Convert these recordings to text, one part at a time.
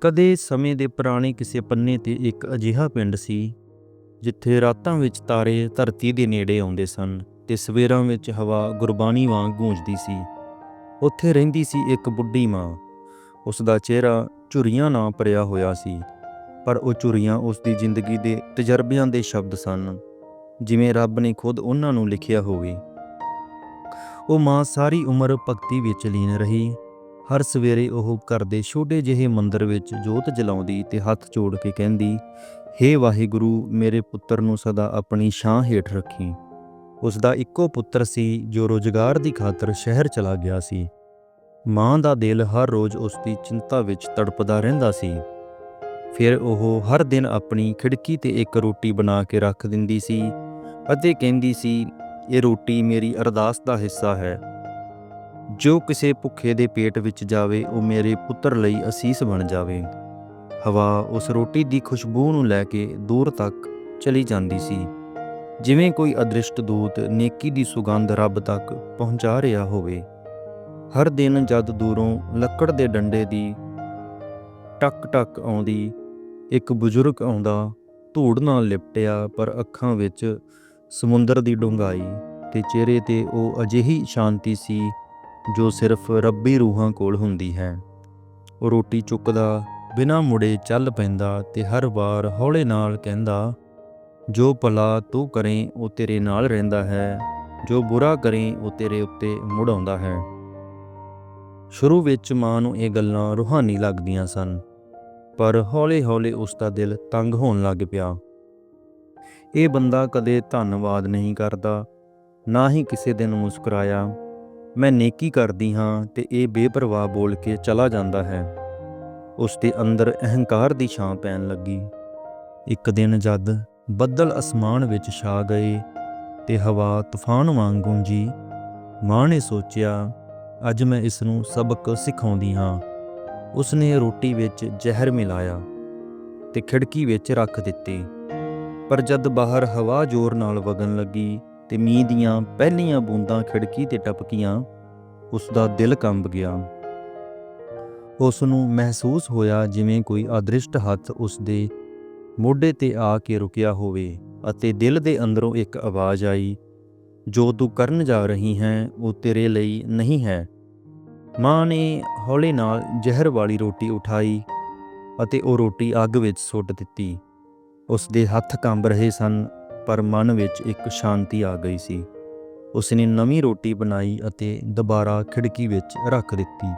ਕਦੇ ਸਮੇਂ ਦੇ ਪੁਰਾਣੇ ਕਿਸੇ ਪੰਨੇ ਤੇ ਇੱਕ ਅਜਿਹਾ ਪਿੰਡ ਸੀ, ਜਿੱਥੇ ਰਾਤਾਂ ਵਿੱਚ ਤਾਰੇ ਧਰਤੀ ਦੇ ਨੇੜੇ ਆਉਂਦੇ ਸਨ ਤੇ ਸਵੇਰਾਂ ਵਿੱਚ ਹਵਾ ਗੁਰਬਾਣੀ ਵਾਂਗ ਗੂੰਜਦੀ ਸੀ। ਉੱਥੇ ਰਹਿੰਦੀ ਸੀ ਇੱਕ ਬੁੱਢੀ ਮਾਂ। ਉਸ ਦਾ ਚਿਹਰਾ ਝੁਰੀਆਂ ਨਾਲ ਭਰਿਆ ਹੋਇਆ ਸੀ, ਪਰ ਉਹ ਝੁਰੀਆਂ ਉਸ ਦੀ ਜ਼ਿੰਦਗੀ ਦੇ ਤਜਰਬਿਆਂ ਦੇ ਸ਼ਬਦ ਸਨ, ਜਿਵੇਂ ਰੱਬ ਨੇ ਖੁਦ ਉਹਨਾਂ ਨੂੰ ਲਿਖਿਆ ਹੋਵੇ। ਉਹ ਮਾਂ ਸਾਰੀ ਉਮਰ ਭਗਤੀ ਵਿੱਚ ਲੀਨ ਰਹੀ ਹਰ ਸਵੇਰੇ ਉਹ ਘਰ ਦੇ ਛੋਟੇ ਜਿਹੇ ਮੰਦਰ ਵਿੱਚ ਜੋਤ ਜਲਾਉਂਦੀ ਤੇ ਹੱਥ ਜੋੜ ਕੇ ਕਹਿੰਦੀ, ਹੇ ਵਾਹਿਗੁਰੂ, ਮੇਰੇ ਪੁੱਤਰ ਨੂੰ ਸਦਾ ਆਪਣੀ ਛਾਂ ਹੇਠ ਰੱਖੀ। ਉਸ ਦਾ ਇੱਕੋ ਪੁੱਤਰ ਸੀ ਜੋ ਰੋਜ਼ਗਾਰ ਦੀ ਖਾਤਰ ਸ਼ਹਿਰ ਚਲਾ ਗਿਆ ਸੀ। ਮਾਂ ਦਾ ਦਿਲ ਹਰ ਰੋਜ਼ ਉਸ ਦੀ ਚਿੰਤਾ ਵਿੱਚ ਤੜਪਦਾ ਰਹਿੰਦਾ ਸੀ। ਫਿਰ ਉਹ ਹਰ ਦਿਨ ਆਪਣੀ ਖਿੜਕੀ ਤੇ ਇੱਕ ਰੋਟੀ ਬਣਾ ਕੇ ਰੱਖ ਦਿੰਦੀ ਸੀ ਅਤੇ ਕਹਿੰਦੀ ਸੀ, ਇਹ ਰੋਟੀ ਮੇਰੀ ਅਰਦਾਸ ਦਾ ਹਿੱਸਾ ਹੈ। ਜੋ ਕਿਸੇ ਭੁੱਖੇ ਦੇ ਪੇਟ ਵਿੱਚ ਜਾਵੇ, ਉਹ ਮੇਰੇ ਪੁੱਤਰ ਲਈ ਅਸੀਸ ਬਣ ਜਾਵੇ। ਹਵਾ ਉਸ ਰੋਟੀ ਦੀ ਖੁਸ਼ਬੂ ਨੂੰ ਲੈ ਕੇ ਦੂਰ ਤੱਕ ਚਲੀ ਜਾਂਦੀ ਸੀ। ਜਿਵੇਂ ਕੋਈ ਅਦ੍ਰਿਸ਼ਟ ਦੂਤ ਨੇਕੀ ਦੀ ਸੁਗੰਧ ਰੱਬ ਤੱਕ ਪਹੁੰਚਾ ਰਿਹਾ ਹੋਵੇ। ਹਰ ਦਿਨ ਜਦ ਦੂਰੋਂ ਲੱਕੜ ਦੇ ਡੰਡੇ ਦੀ ਟਕ ਟਕ ਆਉਂਦੀ, ਇੱਕ ਬਜ਼ੁਰਗ ਆਉਂਦਾ, ਧੂੜ ਨਾਲ ਲਿਪਟਿਆ, ਪਰ ਅੱਖਾਂ ਵਿੱਚ ਸਮੁੰਦਰ ਦੀ ਡੂੰਘਾਈ ਤੇ ਚਿਹਰੇ ਤੇ ਉਹ ਅਜਿਹੀ ਸ਼ਾਂਤੀ ਸੀ ਜੋ ਸਿਰਫ ਰੱਬੀ ਰੂਹਾਂ ਕੋਲ ਹੁੰਦੀ ਹੈ। ਉਹ ਰੋਟੀ ਚੁੱਕਦਾ, ਬਿਨਾਂ ਮੁੜੇ ਚੱਲ ਪੈਂਦਾ ਤੇ ਹਰ ਵਾਰ ਹੌਲੇ ਨਾਲ ਕਹਿੰਦਾ, ਜੋ ਭਲਾ ਤੂੰ ਕਰੇ, ਉਹ ਤੇਰੇ ਨਾਲ ਰਹਿੰਦਾ ਹੈ। ਜੋ ਬੁਰਾ ਕਰੇ, ਉਹ ਤੇਰੇ ਉੱਤੇ ਮੁੜ ਆਉਂਦਾ ਹੈ। ਸ਼ੁਰੂ ਵਿੱਚ ਮਾਂ ਨੂੰ ਇਹ ਗੱਲਾਂ ਰੂਹਾਨੀ ਲੱਗਦੀਆਂ ਸਨ, ਪਰ ਹੌਲੇ-ਹੌਲੇ ਉਸ ਦਾ ਦਿਲ ਤੰਗ ਹੋਣ ਲੱਗ ਪਿਆ। ਇਹ ਬੰਦਾ ਕਦੇ ਧੰਨਵਾਦ ਨਹੀਂ ਕਰਦਾ, ਨਾ ਹੀ ਕਿਸੇ ਦਿਨ ਮੁਸਕਰਾਇਆ। ਮੈਂ ਨੇਕੀ ਕਰਦੀ ਹਾਂ ਤੇ ਇਹ ਬੇਪਰਵਾਹ ਬੋਲ ਕੇ ਚਲਾ ਜਾਂਦਾ ਹੈ। ਉਸ ਦੇ ਅੰਦਰ ਅਹੰਕਾਰ ਦੀ ਛਾਂ ਪੈਣ ਲੱਗੀ। ਇੱਕ ਦਿਨ ਜਦ ਬੱਦਲ ਅਸਮਾਨ ਵਿੱਚ ਛਾ ਗਏ ਤੇ ਹਵਾ ਤੂਫਾਨ ਵਾਂਗ ਗੂੰਜੀ ਮਾਂ ਨੇ ਸੋਚਿਆ, ਅੱਜ ਮੈਂ ਇਸ ਨੂੰ ਸਬਕ ਸਿਖਾਉਂਦੀ ਹਾਂ। ਉਸਨੇ ਰੋਟੀ ਵਿੱਚ ਜ਼ਹਿਰ ਮਿਲਾਇਆ ਤੇ ਖਿੜਕੀ ਵਿੱਚ ਰੱਖ ਦਿੱਤੀ। ਪਰ ਜਦ ਬਾਹਰ ਹਵਾ ਜ਼ੋਰ ਨਾਲ ਵਗਣ ਲੱਗੀ ਤੇ ਮੀਂਹ ਦੀਆਂ ਪਹਿਲੀਆਂ ਬੂੰਦਾਂ ਖਿੜਕੀ ਤੇ ਟਪਕੀਆਂ, ਉਸ ਦਾ ਦਿਲ ਕੰਬ ਗਿਆ। ਉਸ ਨੂੰ ਮਹਿਸੂਸ ਹੋਇਆ ਜਿਵੇਂ ਕੋਈ ਅਦ੍ਰਿਸ਼ਟ ਹੱਥ ਉਸ ਦੇ ਮੋਢੇ ਤੇ ਆ ਕੇ ਰੁਕਿਆ ਹੋਵੇ ਅਤੇ ਦਿਲ ਦੇ ਅੰਦਰੋਂ ਇੱਕ ਆਵਾਜ਼ ਆਈ, ਜੋ ਤੂੰ ਕਰਨ ਜਾ ਰਹੀ ਹੈ, ਉਹ ਤੇਰੇ ਲਈ ਨਹੀਂ ਹੈ। ਮਾਂ ਨੇ ਹੌਲੇ ਨਾਲ ਜ਼ਹਿਰ ਵਾਲੀ ਰੋਟੀ ਉਠਾਈ ਅਤੇ ਉਹ ਰੋਟੀ ਅੱਗ ਵਿੱਚ ਸੁੱਟ ਦਿੱਤੀ। ਉਸ ਦੇ ਹੱਥ ਕੰਬ ਰਹੇ ਸਨ ਪਰ ਮਨ ਵਿੱਚ ਇੱਕ ਸ਼ਾਂਤੀ ਆ ਗਈ ਸੀ। ਉਸਨੇ ਨਵੀਂ ਰੋਟੀ ਬਣਾਈ ਅਤੇ ਦੁਬਾਰਾ ਖਿੜਕੀ ਵਿੱਚ ਰੱਖ ਦਿੱਤੀ।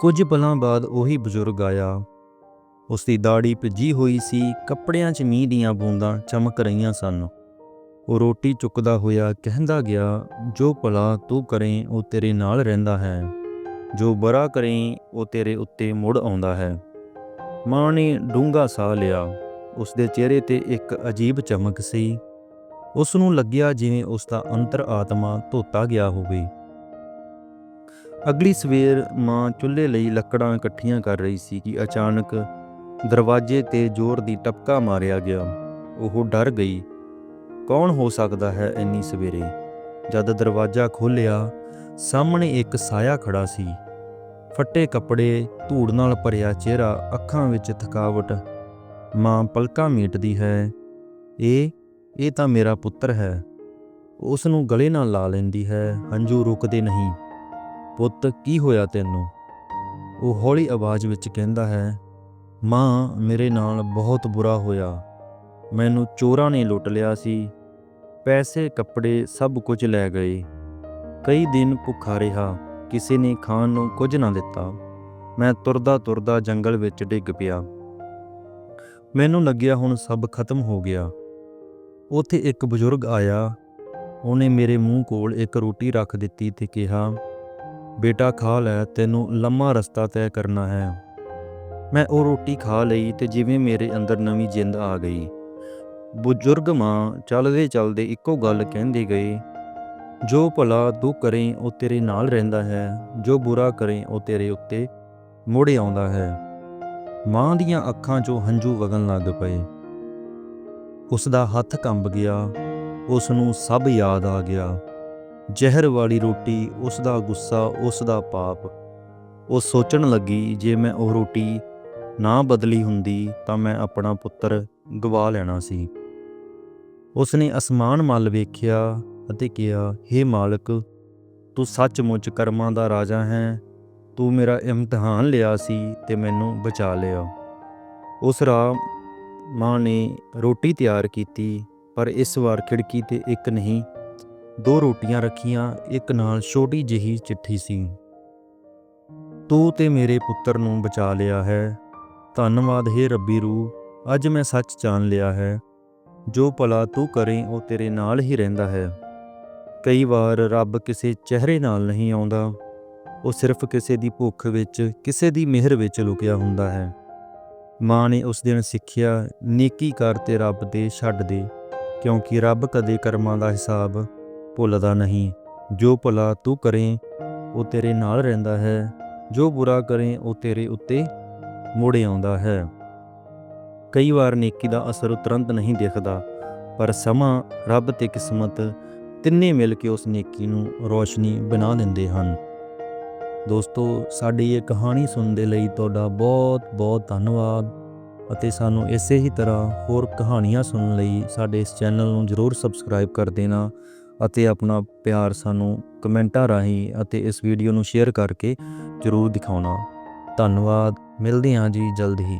ਕੁਝ ਪਲਾਂ ਬਾਅਦ ਉਹੀ ਬਜ਼ੁਰਗ ਆਇਆ। ਉਸ ਦੀ ਦਾੜੀ ਭਿੱਜੀ ਹੋਈ ਸੀ, ਕੱਪੜਿਆਂ 'ਚ ਮੀਂਹ ਦੀਆਂ ਬੂੰਦਾਂ ਚਮਕ ਰਹੀਆਂ ਸਨ। ਉਹ ਰੋਟੀ ਚੁੱਕਦਾ ਹੋਇਆ ਕਹਿੰਦਾ ਗਿਆ, ਜੋ ਭਲਾ ਤੂੰ ਕਰੇ, ਉਹ ਤੇਰੇ ਨਾਲ ਰਹਿੰਦਾ ਹੈ। ਜੋ ਬਰਾ ਕਰੇ, ਉਹ ਤੇਰੇ ਉੱਤੇ ਮੁੜ ਆਉਂਦਾ ਹੈ। ਮਾਂ ਨੇ ਡੂੰਘਾ ਸਾਹ ਲਿਆ। ਉਸ ਦੇ ਚਿਹਰੇ ਤੇ ਇੱਕ ਅਜੀਬ ਚਮਕ ਸੀ। ਉਸ ਨੂੰ ਲੱਗਿਆ ਜਿਵੇਂ ਉਸ ਦਾ ਅੰਤਰ ਆਤਮਾ ਧੋਤਾ ਗਿਆ ਹੋਵੇ। ਅਗਲੀ ਸਵੇਰ ਮਾਂ ਚੁੱਲ੍ਹੇ ਲਈ ਲੱਕੜਾਂ ਇਕੱਠੀਆਂ ਕਰ ਰਹੀ ਸੀ ਕਿ ਅਚਾਨਕ ਦਰਵਾਜ਼ੇ ਤੇ ਜ਼ੋਰ ਦੀ ਟਪਕਾ ਮਾਰਿਆ ਗਿਆ। ਉਹ ਡਰ ਗਈ। ਕੌਣ ਹੋ ਸਕਦਾ ਹੈ ਇੰਨੀ ਸਵੇਰੇ? ਜਦ ਦਰਵਾਜ਼ਾ ਖੋਲ੍ਹਿਆ, ਸਾਹਮਣੇ ਇੱਕ ਸਾਇਆ ਖੜਾ ਸੀ। ਫੱਟੇ ਕੱਪੜੇ, ਧੂੜ ਨਾਲ ਭਰਿਆ ਚਿਹਰਾ, ਅੱਖਾਂ ਵਿੱਚ ਥਕਾਵਟ। ਮਾਂ ਪਲਕਾਂ ਮੀਟਦੀ ਹੈ। ਇਹ ਇਹ ਤਾਂ ਮੇਰਾ ਪੁੱਤਰ ਹੈ। ਉਸ ਨੂੰ ਗਲੇ ਨਾਲ ਲਾ ਲੈਂਦੀ ਹੈ, ਹੰਝੂ ਰੁਕਦੇ ਨਹੀਂ। ਪੁੱਤ, ਕੀ ਹੋਇਆ ਤੈਨੂੰ? ਉਹ ਹੌਲੀ ਆਵਾਜ਼ ਵਿੱਚ ਕਹਿੰਦਾ ਹੈ, ਮਾਂ, ਮੇਰੇ ਨਾਲ ਬਹੁਤ ਬੁਰਾ ਹੋਇਆ। ਮੈਨੂੰ ਚੋਰਾਂ ਨੇ ਲੁੱਟ ਲਿਆ ਸੀ। ਪੈਸੇ, ਕੱਪੜੇ, ਸਭ ਕੁਝ ਲੈ ਗਏ। ਕਈ ਦਿਨ ਭੁੱਖਾ ਰਿਹਾ, ਕਿਸੇ ਨੇ ਖਾਣ ਨੂੰ ਕੁਝ ਨਾ ਦਿੱਤਾ। ਮੈਂ ਤੁਰਦਾ ਤੁਰਦਾ ਜੰਗਲ ਵਿੱਚ ਡਿੱਗ ਪਿਆ। ਮੈਨੂੰ ਲੱਗਿਆ ਹੁਣ ਸਭ ਖਤਮ ਹੋ ਗਿਆ। ਉੱਥੇ ਇੱਕ ਬਜ਼ੁਰਗ ਆਇਆ। ਉਹਨੇ ਮੇਰੇ ਮੂੰਹ ਕੋਲ ਇੱਕ ਰੋਟੀ ਰੱਖ ਦਿੱਤੀ ਤੇ ਕਿਹਾ, ਬੇਟਾ, ਖਾ ਲੈ, ਤੈਨੂੰ ਲੰਮਾ ਰਸਤਾ ਤੈਅ ਕਰਨਾ ਹੈ। ਮੈਂ ਉਹ ਰੋਟੀ ਖਾ ਲਈ ਤੇ ਜਿਵੇਂ ਮੇਰੇ ਅੰਦਰ ਨਵੀਂ ਜਿੰਦ ਆ ਗਈ। ਬਜ਼ੁਰਗ ਮਾਂ ਚੱਲਦੇ ਚੱਲਦੇ ਇੱਕੋ ਗੱਲ ਕਹਿੰਦੇ ਗਈ, ਜੋ ਭਲਾ ਤੂੰ ਕਰੇ, ਉਹ ਤੇਰੇ ਨਾਲ ਰਹਿੰਦਾ ਹੈ, ਜੋ ਬੁਰਾ ਕਰੇ, ਉਹ ਤੇਰੇ ਉੱਤੇ ਮੁੜ ਆਉਂਦਾ ਹੈ। ਮਾਂ ਦੀਆਂ ਅੱਖਾਂ 'ਚੋਂ ਹੰਝੂ ਵਗਣ ਲੱਗ ਪਏ। ਉਸ ਦਾ ਹੱਥ ਕੰਬ ਗਿਆ ਉਸ ਨੂੰ ਸਭ ਯਾਦ ਆ ਗਿਆ। ਜ਼ਹਿਰ ਵਾਲੀ ਰੋਟੀ ਉਸ ਦਾ ਗੁੱਸਾ ਉਸ ਦਾ ਪਾਪ। ਉਹ ਸੋਚਣ ਲੱਗੀ, ਜੇ ਮੈਂ ਉਹ ਰੋਟੀ ਨਾ ਬਦਲੀ ਹੁੰਦੀ, ਤਾਂ ਮੈਂ ਆਪਣਾ ਪੁੱਤਰ ਗਵਾ ਲੈਣਾ ਸੀ। ਉਸਨੇ ਅਸਮਾਨ ਮੱਲ ਵੇਖਿਆ ਅਤੇ ਕਿਹਾ, ਹੇ ਮਾਲਕ, ਤੂੰ ਸੱਚਮੁੱਚ ਕਰਮਾਂ ਦਾ ਰਾਜਾ ਹੈ। ਤੂੰ ਮੇਰਾ ਇਮਤਿਹਾਨ ਲਿਆ ਸੀ ਤੇ ਮੈਨੂੰ ਬਚਾ ਲਿਆ। ਉਸ ਰਾਤ ਮਾਂ ਨੇ ਰੋਟੀ ਤਿਆਰ ਕੀਤੀ, ਪਰ ਇਸ ਵਾਰ ਖਿੜਕੀ ਤੇ ਇੱਕ ਨਹੀਂ, ਦੋ ਰੋਟੀਆਂ ਰੱਖੀਆਂ, ਇੱਕ ਨਾਲ ਛੋਟੀ ਜਿਹੀ ਚਿੱਠੀ ਸੀ। ਤੂੰ ਤੇ ਮੇਰੇ ਪੁੱਤਰ ਨੂੰ ਬਚਾ ਲਿਆ ਹੈ। ਧੰਨਵਾਦ, ਹੈ ਰੱਬੀ ਰੂਹ, ਅੱਜ ਮੈਂ ਸੱਚ ਜਾਣ ਲਿਆ ਹੈ। ਜੋ ਭਲਾ ਤੂੰ ਕਰੇ, ਉਹ ਤੇਰੇ ਨਾਲ ਹੀ ਰਹਿੰਦਾ ਹੈ। ਕਈ ਵਾਰ ਰੱਬ ਕਿਸੇ ਚਿਹਰੇ ਨਾਲ ਨਹੀਂ ਆਉਂਦਾ। ਉਹ ਸਿਰਫ ਕਿਸੇ ਦੀ ਭੁੱਖ ਵਿੱਚ, ਕਿਸੇ ਦੀ ਮਿਹਰ ਵਿੱਚ ਲੁਕਿਆ ਹੁੰਦਾ ਹੈ। ਮਾਂ ਨੇ ਉਸ ਦਿਨ ਸਿੱਖਿਆ, ਨੇਕੀ ਕਰ ਤੇ ਰੱਬ ਦੇ ਛੱਡ ਦੇ, ਕਿਉਂਕਿ ਰੱਬ ਕਦੇ ਕਰਮਾਂ ਦਾ ਹਿਸਾਬ ਭੁੱਲਦਾ ਨਹੀਂ। ਜੋ ਭਲਾ ਤੂੰ ਕਰੇ, ਉਹ ਤੇਰੇ ਨਾਲ ਰਹਿੰਦਾ ਹੈ। ਜੋ ਬੁਰਾ ਕਰੇ, ਉਹ ਤੇਰੇ ਉੱਤੇ ਮੁੜ ਆਉਂਦਾ ਹੈ। ਕਈ ਵਾਰ ਨੇਕੀ ਦਾ ਅਸਰ ਤੁਰੰਤ ਨਹੀਂ ਦਿਖਦਾ, ਪਰ ਸਮਾਂ, ਰੱਬ ਤੇ ਕਿਸਮਤ ਤਿੰਨੇ ਮਿਲ ਕੇ ਉਸ ਨੇਕੀ ਨੂੰ ਰੋਸ਼ਨੀ ਬਣਾ ਦਿੰਦੇ ਹਨ। ਦੋਸਤੋ, ਸਾਡੀ ਇਹ ਕਹਾਣੀ ਸੁਣਨ ਦੇ ਲਈ ਤੁਹਾਡਾ ਬਹੁਤ ਬਹੁਤ ਧੰਨਵਾਦ ਅਤੇ ਸਾਨੂੰ ਇਸੇ ਹੀ ਤਰ੍ਹਾਂ ਹੋਰ ਕਹਾਣੀਆਂ ਸੁਣਨ ਲਈ ਸਾਡੇ ਇਸ ਚੈਨਲ ਨੂੰ ਜਰੂਰ ਸਬਸਕ੍ਰਾਈਬ ਕਰ ਦੇਣਾ ਅਤੇ ਆਪਣਾ ਪਿਆਰ ਸਾਨੂੰ ਕਮੈਂਟਾਂ ਰਾਹੀਂ ਅਤੇ ਇਸ ਵੀਡੀਓ ਨੂੰ ਸ਼ੇਅਰ ਕਰਕੇ ਜਰੂਰ ਦਿਖਾਉਣਾ। ਧੰਨਵਾਦ, ਮਿਲਦੇ ਹਾਂ ਜੀ ਜਲਦ ਹੀ।